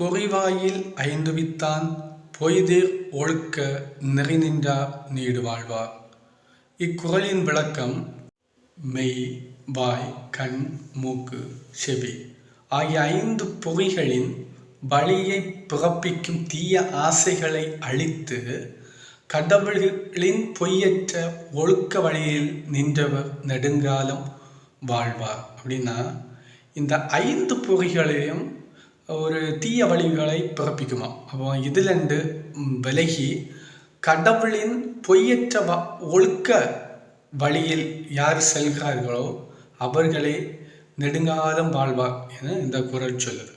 பொறிவாயில் ஐந்துவித்தான் பொய்தீர் ஒழுக்க நெறிநின்றார் நீடு வாழ்வார் இக்குறளின் விளக்கம் மெய் வாய் கண் மூக்கு செவி ஆகிய ஐந்து பொறிகளின் வழியை பிறப்பிக்கும் தீய ஆசைகளை அழித்து கடவுளின் பொய்யற்ற ஒழுக்க வழியில் நின்றவர் நெடுங்காலம் வாழ்வார். அப்படின்னா இந்த ஐந்து பொறிகளையும் ஒரு தீய வழிகளை பிறப்பிக்குமா? அப்போ இதிலண்டு விலகி கடவுளின் பொய்யற்ற வ ஒழுக்க வழியில் யார் செல்கிறார்களோ அவர்களே நெடுங்காலம் வாழ்வார் என இந்த குரல் சொல்லுது.